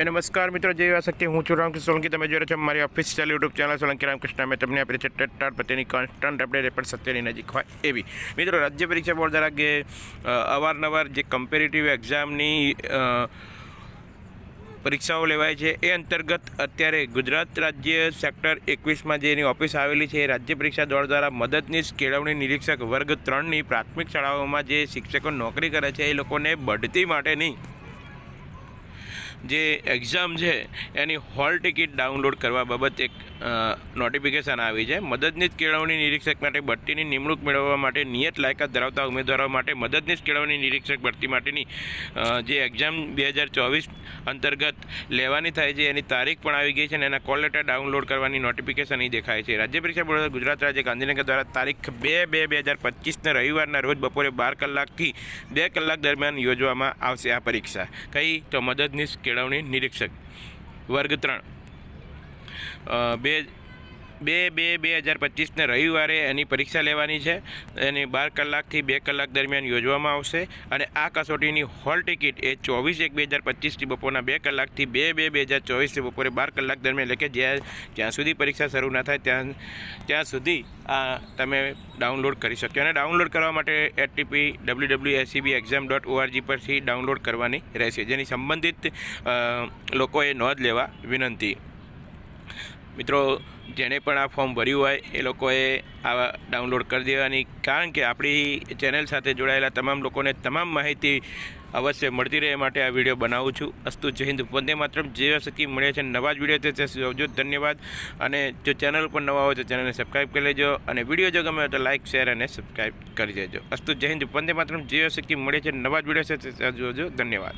એ નમસ્કાર મિત્રો જય શક્તિ હું છું રામકૃષ્ણ સોલંકી, તમે જોઈ રહ્યા છો મારી official YouTube channel Solanki Ramkrishna. અમે તમને આપી છે ટેટ પ્રત્યેની કોન્સ્ટન્ટ અપડેટ એ પણ સત્યની નજીક હોય એવી. મિત્રો, રાજ્ય પરીક્ષા બોર્ડ દ્વારા કે અવારનવાર જે કમ્પેરેટિવ એક્ઝામની પરીક્ષાઓ લેવાય છે, એ અંતર્ગત અત્યારે ગુજરાત રાજ્ય સેક્ટર એકવીસમાં જેની ઓફિસ આવેલી છે, એ રાજ્ય પરીક્ષા દોડ દ્વારા મદદનીશ કેળવણી નિરીક્ષક વર્ગ ત્રણની પ્રાથમિક શાળાઓમાં જે શિક્ષકો નોકરી કરે છે, એ લોકોને બઢતી માટેની જે એક્ઝામ છે, એની હોલ ટિકિટ ડાઉનલોડ કરવા બાબત એક નોટિફિકેશન આવી છે. મદદનીશ કેળવણી નિરીક્ષક માટે ભરતીની નિમણૂક મેળવવા માટે નિયત લાયકાત ધરાવતા ઉમેદવારો માટે મદદનીશ કેળવણી નિરીક્ષક ભરતી માટેની જે એક્ઝામ બે હજાર ચોવીસ અંતર્ગત લેવાની થાય છે. એની તારીખ પણ આવી ગઈ છે અને એના કોલ લેટર ડાઉનલોડ કરવાની નોટિફિકેશન અહીં દેખાય છે. રાજ્ય પરીક્ષા બોર્ડ ગુજરાત રાજ્ય ગાંધીનગર દ્વારા તારીખ બે બે બે હજાર પચીસના રવિવારના રોજ બપોરે બાર કલાકથી બે કલાક દરમિયાન યોજવામાં આવશે આ પરીક્ષા. કઈ? તો મદદનીશ કેળવણી નિરીક્ષક. વર્ગ ત્રણ. બે બે બે બે હજાર પચીસને રવિવારે એની પરીક્ષા લેવાની છે. એની બાર કલાકથી બે કલાક દરમિયાન યોજવામાં આવશે. અને આ કસોટીની હોલ ટિકિટ એ ચોવીસ એક બે હજાર પચીસથી બપોરના બે કલાકથી બે બે બે હજાર ચોવીસથી બપોરે બાર કલાક દરમિયાન, એટલે કે જ્યાં જ્યાં સુધી પરીક્ષા શરૂ ના થાય, ત્યાં ત્યાં સુધી આ તમે ડાઉનલોડ કરી શકશો. અને ડાઉનલોડ કરવા માટે ATP W W ACB exam dot ORG પરથી ડાઉનલોડ કરવાની રહેશે. જેની સંબંધિત લોકોએ નોંધ લેવા વિનંતી. મિત્રો જેણે પણ આ ફોર્મ ભર્યું હોય, એ લોકોએ આ ડાઉનલોડ કરી દેવાની, કારણ કે આપણી ચેનલ સાથે જોડાયેલા તમામ લોકોને તમામ માહિતી અવશ્ય મળતી રહે માટે આ વીડિયો બનાવું છું. અસ્તુ જય હિન્દ. વંદે માત્રમ. જે શકી મળે છે નવા જ વીડિયો તે જોજો ધન્યવાદ. અને જો ચેનલ પર નવા હોય તો ચેનલને સબસ્ક્રાઈબ કરી લેજો. અને વીડિયો જો ગમે તો લાઇક, શેર અને સબસ્ક્રાઈબ કરી દેજો. અસ્તુ જય હિન્દ. વંદે માત્રમ. જે સકી મળે છે નવા જ વીડિયો છે જોજો ધન્યવાદ.